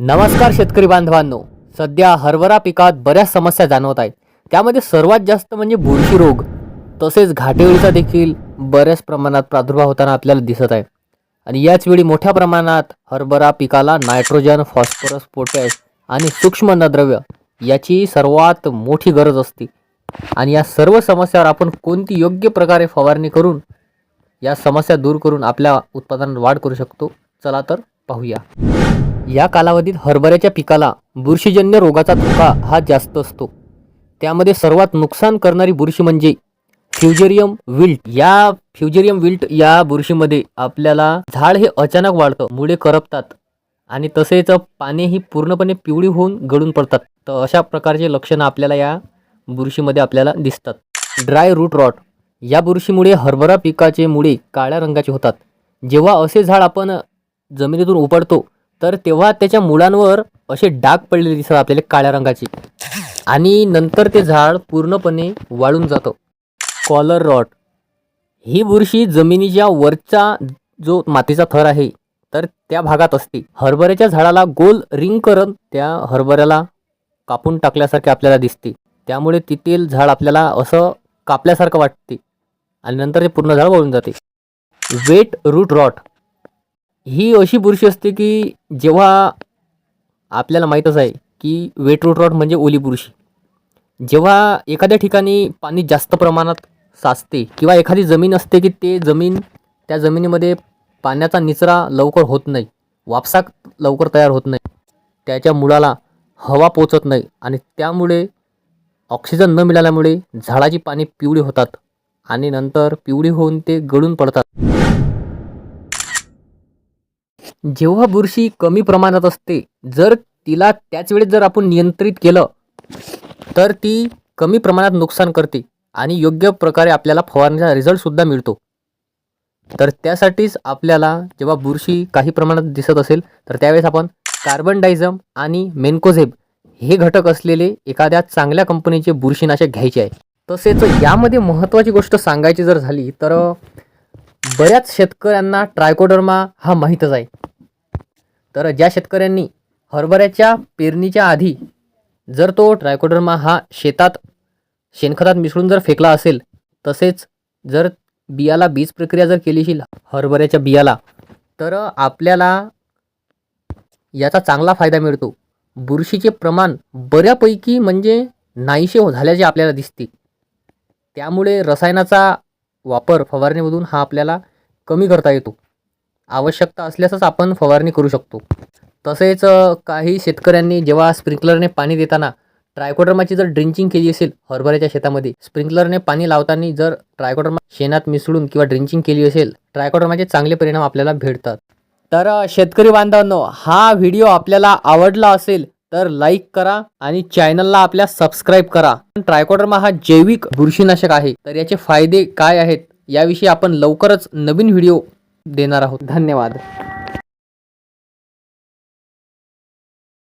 नमस्कार शेतकरी बांधवांनो. सध्या हरभरा पिकात बऱ्याच समस्या जाणवत आहेत. त्यामध्ये सर्वात जास्त म्हणजे बुरशी रोग तसेच घाटेअळीचा देखील बऱ्याच प्रमाणात प्रादुर्भाव होताना आपल्याला दिसत आहे. आणि याच वेळी मोठ्या प्रमाणात हरभरा पिकाला नायट्रोजन फॉस्फरस पोटॅश आणि सूक्ष्म अन्नद्रव्य याची सर्वात मोठी गरज असते. आणि या सर्व समस्यावर आपण कोणती योग्य प्रकारे फवारणी करून या समस्या दूर करून आपल्या उत्पादनात वाढ करू शकतो? चला तर पाहूया. या कालावधीत हरभऱ्याच्या पिकाला बुरशीजन्य रोगाचा धोका हा जास्त असतो. त्यामध्ये सर्वात नुकसान करणारी बुरशी म्हणजे फ्युजेरियम विल्ट. या फ्युजेरियम विल्ट या बुरशीमध्ये आपल्याला झाड हे अचानक वाढतं मुळे करपतात आणि तसेच पाने ही पूर्णपणे पिवळी होऊन गळून पडतात. तर अशा प्रकारचे लक्षणं आपल्याला या बुरशीमध्ये आपल्याला दिसतात. Dry root rot. या बुरशीमुळे हरभरा पिकाचे मुळे काळ्या रंगाचे होतात. जेव्हा असे झाड आपण जमिनीतून उपडतो तर तेव्हा त्याच्या मुळांवर असे डाग पडलेले दिसतात आपल्याला काळ्या रंगाची. आणि नंतर ते झाड पूर्णपणे वाळून जातं. कॉलर रॉट ही बुरशी जमिनीच्या वरचा जो मातीचा थर आहे तर त्या भागात असते. हरभऱ्याच्या झाडाला गोल रिंग करत त्या हरभऱ्याला कापून टाकल्यासारखे आपल्याला दिसते. त्यामुळे तेथील झाड आपल्याला असं कापल्यासारखं वाटते. आणि नंतर ते पूर्ण झाड वळून जाते. वेट रूट रॉट ही अशी बुरशी असते की जेव्हा आपल्याला माहीतच आहे की वेट रूट रॉट म्हणजे ओली बुरशी. जेव्हा एखाद्या ठिकाणी पाणी जास्त प्रमाणात साचते किंवा एखादी जमीन असते की ते जमीन त्या जमिनीमध्ये पाण्याचा निचरा लवकर होत नाही वापसा लवकर तयार होत नाही त्याच्या मुळाला हवा पोचत नाही आणि त्यामुळे ऑक्सिजन न मिळाल्यामुळे झाडाची पाने पिवळी होतात आणि नंतर पिवळी होऊन ते गळून पडतात. जेव्हा बुरशी कमी प्रमाणात असते जर तिला त्याच वेळेस जर आपण नियंत्रित केलं तर ती कमी प्रमाणात नुकसान करते आणि योग्य प्रकारे आपल्याला फवारणीचा रिझल्टसुद्धा मिळतो. तर त्यासाठीच आपल्याला जेव्हा बुरशी काही प्रमाणात दिसत असेल तर त्यावेळेस आपण कार्बन डायझम आणि मेन्कोझेब हे घटक असलेले एखाद्या चांगल्या कंपनीचे बुरशीनाशक घ्यायचे आहे. तसेच यामध्ये महत्त्वाची गोष्ट सांगायची जर झाली तर बऱ्याच शेतकऱ्यांना ट्रायकोडर्मा हा माहीतच आहे. तर ज्या शेतकऱ्यांनी हरभऱ्याच्या पेरणीच्या आधी जर तो ट्रायकोडर्मा हा शेतात शेणखतात मिसळून जर फेकला असेल तसेच जर बियाला बीज प्रक्रिया जर केली असेल हरभऱ्याच्या बियाला तर आपल्याला याचा चांगला फायदा मिळतो. बुरशीचे प्रमाण बऱ्यापैकी म्हणजे नाहीसे हो- झाल्याचे आपल्याला दिसते. त्यामुळे रसायनाचा वापर फवारणीमधून हा आपल्याला कमी करता येतो. आवश्यकता असल्यासच आपण फवारणी करू शकतो. तसेच काही शेतकऱ्यांनी जेव्हा स्प्रिंकलरने पाणी देताना ट्रायकोडर्माची जर ड्रिंचिंग केली असेल हरभऱ्याच्या शेतामध्ये स्प्रिंकलरने पाणी लावताना जर ट्रायकोडर्मा शेणात मिसळून किंवा ड्रिंचिंग केली असेल ट्रायकोडर्माचे चांगले परिणाम आपल्याला भेटतात. तर शेतकरी बांधवांनो हा व्हिडिओ आपल्याला आवडला असेल तर लाईक करा आणि चॅनलला आपल्या सबस्क्राईब करा. ट्रायकोडर्मा हा जैविक बुरशीनाशक आहे तर याचे फायदे काय आहेत याविषयी आपण लवकरच नवीन व्हिडिओ देणार आहोत. धन्यवाद.